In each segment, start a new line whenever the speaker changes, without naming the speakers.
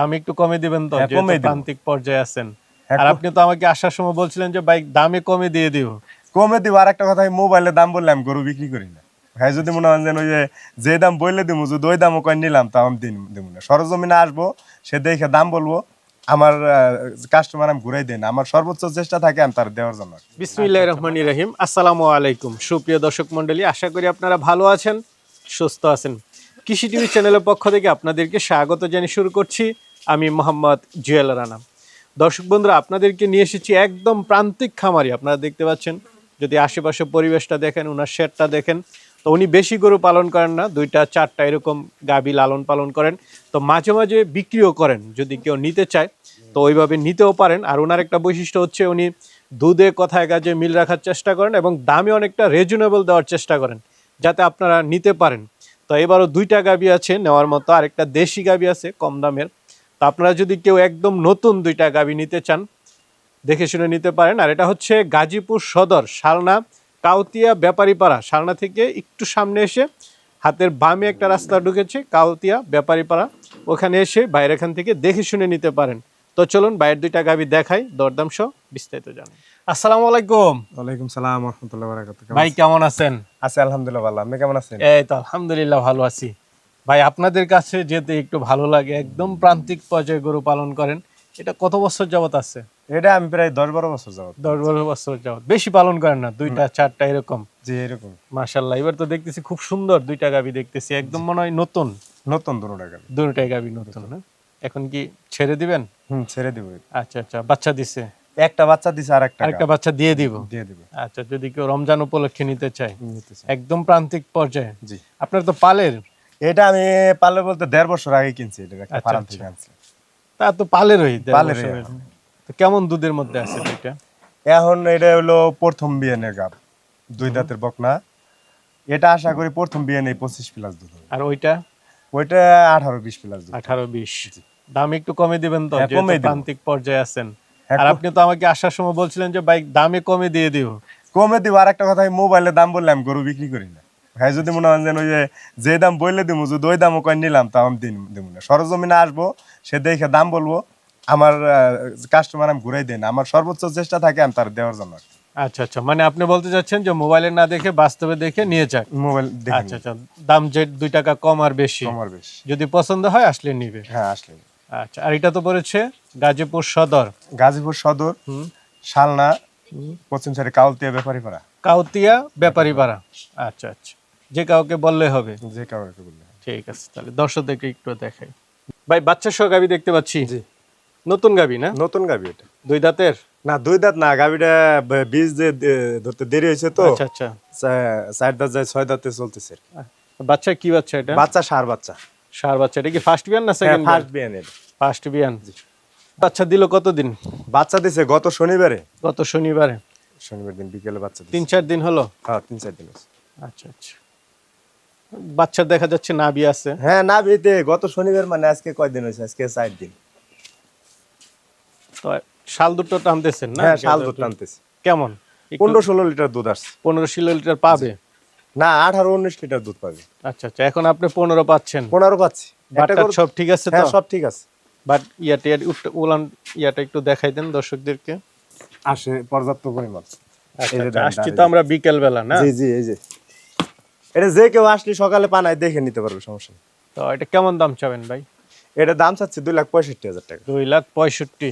দাম একটু কমে দিবেন তো
হ্যাঁ, দিব।
প্রান্তিক পর্যায়ে আছেন।
হ্যাঁ,
আর আপনি তো আমাকে আসার সময় বলছিলেন যে বাইক দামে কমে দিয়ে দিব।
কমে দিব। আর একটা কথা মোবাইলের দাম বললে আমি গরু বিক্রি করি না। হ্যাঁ যদি মনে হয় যেন ওই যে যে দাম বললে দিব যদি ওই দামও কয় নিলাম তাও আমি দিব না। সরজমিনে আসব সে দেখে দাম বলব আমার কাস্টমার আমি ঘুরাই দিই না। আমার সর্বোচ্চ চেষ্টা থাকে আমি তার দেওয়ার জন্য।
বিসমিল্লাহ রহমানি রহিম। আসসালামু আলাইকুম। সুপ্রিয় দর্শক মন্ডলী আশা করি আপনারা ভালো আছেন সুস্থ আছেন। কৃষি টিভি চ্যানেলের পক্ষ থেকে আপনাদেরকে স্বাগত জানিয়ে শুরু করছি। আমি মোহাম্মদ জুয়েল রানা দর্শক বন্ধুরা, আপনাদেরকে নিয়ে এসেছি একদম প্রান্তিক খামারি। আপনারা দেখতে পাচ্ছেন, যদি আশেপাশে পরিবেশটা দেখেন ওনার শেডটা দেখেন, তো উনি বেশি গরু পালন করেন না, দুইটা, চারটা এরকম গাবি লালন পালন করেন, তো মাঝে মাঝে বিক্রিও করেন, যদি কেউ নিতে চায়, তো ওইভাবে নিতেও পারেন। আর ওনার একটা বৈশিষ্ট্য হচ্ছে, উনি দুধে কথায় কাজে মিল রাখার চেষ্টা করেন এবং দামে অনেকটা রিজনেবল দেওয়ার চেষ্টা করেন, যাতে আপনারা নিতে পারেন। তো এবারও দুইটা গাবি আছে, নেওয়ার মতো আরেকটা দেশি গাবি আছে, কম দামের। তো আপনারা যদি কেউ একদম নতুন দুইটা গাবি নিতে চান দেখে শুনে নিতে পারেন। আর এটা হচ্ছে গাজীপুর সদর শালনা কাউতিয়া ব্যাপারীপাড়া। শালনা থেকে একটু সামনে এসে হাতের বামে একটা রাস্তা ঢুকেছে কাউতিয়া ব্যাপারীপাড়া। ওখানে এসে বাইরে এখান থেকে দেখে শুনে নিতে পারেন। তো চলুন বাইরের দুইটা গাবি দেখাই দরদাম সহ বিস্তারিত জানাই। আসসালামু আলাইকুম।
ওয়ালাইকুম সালাম রহমতুল্লাহ বারাকাত
ভাই কেমন আছেন?
আছি আলহামদুলিল্লাহ ভালো। আপনি কেমন আছেন?
এই তো আলহামদুলিল্লাহ ভালো আছি। ভাই আপনাদের কাছে যেতে একটু ভালো লাগে একদম প্রান্তিক পর্যায়ে গরু পালন করেন এটা কত বছর যাবত আছে?
এটা আমি প্রায় দশ বারো বছর যাবত
দশ বারো বছর যাবত বেশি পালন করেন না দুইটা চারটা এরকম?
জি এরকম।
মাশাল্লাহ এবার তো দেখতেছি খুব সুন্দর দুইটা গাবি দেখতেছি একদম মনে হয় নতুন।
নতুন দুটো টাকা
দুটাই গাবি নতুন না? এখন কি ছেড়ে দিবেন?
হুম ছেড়ে দিব।
আচ্ছা আচ্ছা বাচ্চা দিছে?
একটা বাচ্চা দিছে আর একটা
আরেকটা বাচ্চা দিয়ে দিব?
দিয়ে দিব।
আচ্ছা যদি কেউ রমজান উপলক্ষে নিতে চায়
নিতে চাই।
একদম প্রান্তিক পর্যায়ে।
জি।
আপনার তো পালের?
এটা আমি পারলে বলতে দেড় বছর আগে কিনছি এটা একটা
আচ্ছা,
ফার্ম
আচ্ছা।
থেকে আনছি।
তা তো দেড়
পালেরই,
বছরের। তো কেমন দুধের মধ্যে আছে দুইটা?
এখন এটা হলো প্রথম বিয়ানের গাব দুই দাঁতের বকনা। এটা আশা করি প্রথম বিয়ানে পঁচিশ প্লাস দুধ
আর ওইটা?
ওইটা আঠারো বিশ প্লাস দুধ।
আঠারো বিশ। দাম একটু কমে দিবেন তো
হ্যাঁ, দিব।
প্রান্তিক পর্যায়ে আছেন।
হ্যাঁ,
আর আপনি তো আমাকে আসার সময় বলছিলেন যে বাইক দামে কমে দিয়ে দিব
কমে দিব। আর একটা কথা মোবাইলের দাম বললে আমি গরু বিক্রি করি না। হ্যাঁ যদি মনে হয় যেন ওই যে যে দাম বললে দিব যদি ওই দামও কয় নিলাম তাও আমি দিন দিব না। সরজমিনে আসব সে দেখে দাম বলব আমার কাস্টমার আমি ঘুরাই দিই না। আমার সর্বোচ্চ চেষ্টা থাকে আমি তার দেওয়ার জন্য।
আচ্ছা আচ্ছা। মানে আপনি বলতে চাচ্ছেন যে মোবাইলে না দেখে বাস্তবে দেখে নিয়ে যাক?
মোবাইল
আচ্ছা আচ্ছা। দাম যে দুই টাকা কম আর বেশি।
আমার বেশি।
যদি পছন্দ হয় আসলে নিবে।
হ্যাঁ আসলে
আচ্ছা আর এটা তো পড়েছে গাজীপুর সদর।
গাজীপুর সদর
হুম।
শালনা পশ্চিম সাইডে কাউলতিয়া ব্যাপারী পাড়া
কাউতিয়া ব্যাপারী পাড়া আচ্ছা আচ্ছা। যে কাউকে বললে হবে।
যে কাউকে বললে
ঠিক আছে তাহলে দর্শকদেরকে একটু দেখাই। ভাই বাচ্চা সহ গাবি দেখতে পাচ্ছি।
জি।
নতুন গাবি না?
নতুন গাবি এটা।
দুই দাঁতের?
না দুই দাঁত না গাবিটা বীজ যে ধরতে দেরি হয়েছে তো।
আচ্ছা আচ্ছা।
চার দাঁত যায় ছয় দাঁতে চলতেছে।
বাচ্চা কি বাচ্চা এটা?
বাচ্চা সার বাচ্চা।
সার বাচ্চা এটা কি ফার্স্ট বিয়ান না সেকেন্ড
ফার্স্ট বিয়ান? এটা।
ফার্স্ট বিয়ান। বাচ্চা দিল কতদিন?
বাচ্চা দিছে গত শনিবারে।
গত শনিবারে।
শনিবার দিন বিকেলে বাচ্চা দিছে।
তিন চার দিন হলো?
হ্যাঁ তিন চার দিন।
আচ্ছা আচ্ছা। বাচ্চা দেখা যাচ্ছে নাবি আছে।
হ্যাঁ না বিতে গত শনিবার মানে আজকে কয় দিন হয়েছে? আজকে চার দিন।
তো শাল দুটো টানতেছেন না?
হ্যাঁ শাল দুধ টানতেছে।
কেমন?
পনেরো ষোলো লিটার দুধ আসছে।
পনেরো ষোলো লিটার পাবে?
না আঠারো উনিশ লিটার দুধ পাবে।
আচ্ছা আচ্ছা এখন আপনি পনেরো পাচ্ছেন।
পনেরো পাচ্ছি।
সব ঠিক আছে তো?
হ্যাঁ সব ঠিক আছে।
বাট ইয়াটা উলান ইয়াটা একটু দেখাই দেন দর্শকদেরকে।
আসে পর্যাপ্ত পরিমাণ।
আচ্ছা আচ্ছা, আসছি তো আমরা বিকেল বেলা না?
জি জি এই যে। এটা যে কেউ আসলে সকালে পানায় দেখে নিতে পারবে সমস্যা নেই।
তো এটা কেমন দাম চাবেন ভাই?
এটা দাম চাচ্ছে দুই লাখ পঁয়ষট্টি হাজার টাকা।
দুই লাখ পঁয়ষট্টি।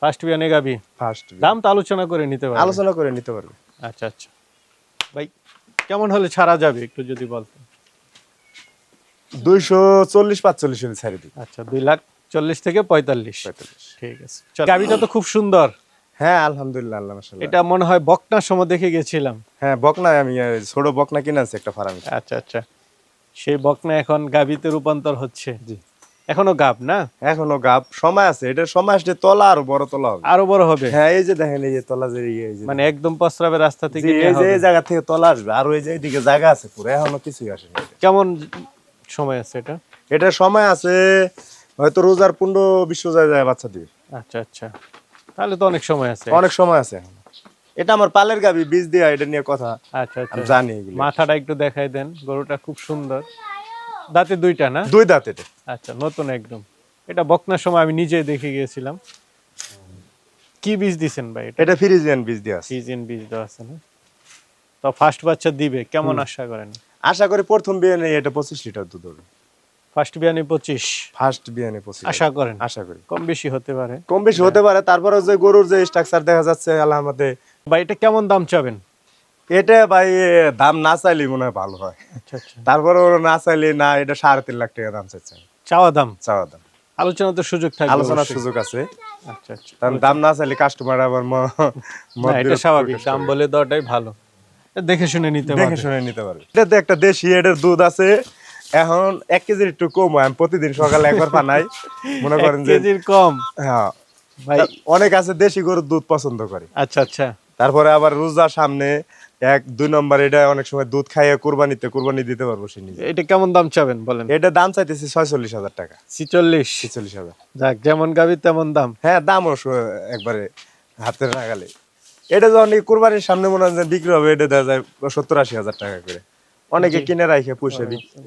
ফার্স্ট বিয়ানে গাবি?
ফার্স্ট
দাম তো আলোচনা করে নিতে পারবেন
আলোচনা করে নিতে পারবে।
আচ্ছা আচ্ছা। ভাই কেমন হলে ছাড়া যাবে একটু যদি বলতেন?
দুইশো চল্লিশ পাঁচচল্লিশ হলে ছাড়ি দিই
আচ্ছা দুই লাখ চল্লিশ থেকে পঁয়তাল্লিশ। ঠিক আছে। চল, গাবিটা তো খুব সুন্দর।
হ্যাঁ আলহামদুলিল্লাহ আল্লাহ মাশাআল্লাহ।
এটা মনে হয় বকনার সময় দেখে গেছিলাম।
হ্যাঁ বকনা আমি ছোট বকনা কিনে আনছি একটা ফার্মে।
আচ্ছা আচ্ছা। সেই বকনা এখন গাবিতে রূপান্তর হচ্ছে।
জি।
এখনও গাব না?
এখনও গাব সময় আছে। এটা সময় আসলে তলা আরও বড় তলা হবে।
আরও বড় হবে?
হ্যাঁ এই যে দেখেন এই যে তলা যে ইয়ে, এই যে
মানে একদম প্রস্রাবের রাস্তা থেকে
এই যে এই জায়গা থেকে তলা আসবে। আর ওই যে এইদিকে জায়গা আছে পুরো। এখনও কিছুই আসেনি
কেমন সময় আছে এটা?
এটা সময় আছে হয়তো রোজার পনেরো বিশ্ব যায় বাচ্চা দিবে
আচ্ছা আচ্ছা। তাহলে তো অনেক সময় আছে।
অনেক সময় আছে। এটা আমার পালের গাবি বীজ দিয়া এটা নিয়ে কথা।
আচ্ছা আচ্ছা।
আমি জানি এগুলো।
মাথাটা একটু দেখাই দেন গরুটা খুব সুন্দর। দাঁতে দুইটা না?
দুই দাঁত।
আচ্ছা নতুন একদম। এটা বকনার সময় আমি নিজে দেখে গিয়েছিলাম। কি বীজ দিছেন ভাই এটা?
এটা ফ্রিজিয়ান বীজ দিয়ে আছে।
সিজন বীজ দেওয়া আছে না? তো ফার্স্ট বাচ্চা দিবে কেমন আশা করেন?
আশা করি প্রথম বিয়ে নেই এটা পঁচিশ লিটার দুধ হবে।
ফার্স্ট বিয়ানি পঁচিশ।
ফার্স্ট বিয়ে নেই পঁচিশ।
আশা করেন?
আশা করি।
কম বেশি হতে পারে।
কম বেশি হতে পারে তারপরে যে গরুর যে স্ট্রাকচার দেখা যাচ্ছে
ভাই এটা কেমন দাম চাবেন?
এটা ভাই দাম না চাইলে মনে হয় ভালো হয়।
আচ্ছা আচ্ছা।
তারপরে না চাইলে না এটা সাড়ে তিন লাখ টাকা দাম চাইছে
চাওয়া দাম?
চাওয়া দাম।
আলোচনা তো সুযোগ থাকবে
আলোচনার সুযোগ আছে।
আচ্ছা আচ্ছা।
কারণ দাম না চাইলে কাস্টমার আবার
এটা স্বাভাবিক। দাম বলে দেওয়াটাই ভালো। দেখে শুনে নিতে
দেখে শুনে নিতে পারবে। এটা তো একটা দেশি এটার দুধ আছে। এখন এক কেজির একটু কম হয় আমি প্রতিদিন সকালে একবার পানাই মনে করেন যে
কেজির কম?
হ্যাঁ।
ভাই।
অনেক আছে দেশি গরুর দুধ পছন্দ করে।
আচ্ছা আচ্ছা।
তারপরে আবার রোজা সামনে এক দুই নম্বর এটা অনেক সময় দুধ খাইয়ে কুরবানিতে কুরবানি দিতে পারব সে নিজে।
এটা কেমন দাম চাবেন বলেন?
এটা দাম চাইতেছি ছয়চল্লিশ হাজার টাকা।
ছিচল্লিশ?
ছিচল্লিশ হাজার।
যাক যেমন গাবি তেমন দাম।
হ্যাঁ দামও একবারে হাতের নাগালে। এটা যখন কুরবানির সামনে মনে হয় যে বিক্রি হবে এটা দেখা যায় সত্তর আশি হাজার টাকা করে। অনেকে কিনে রাখে পুষে বিক-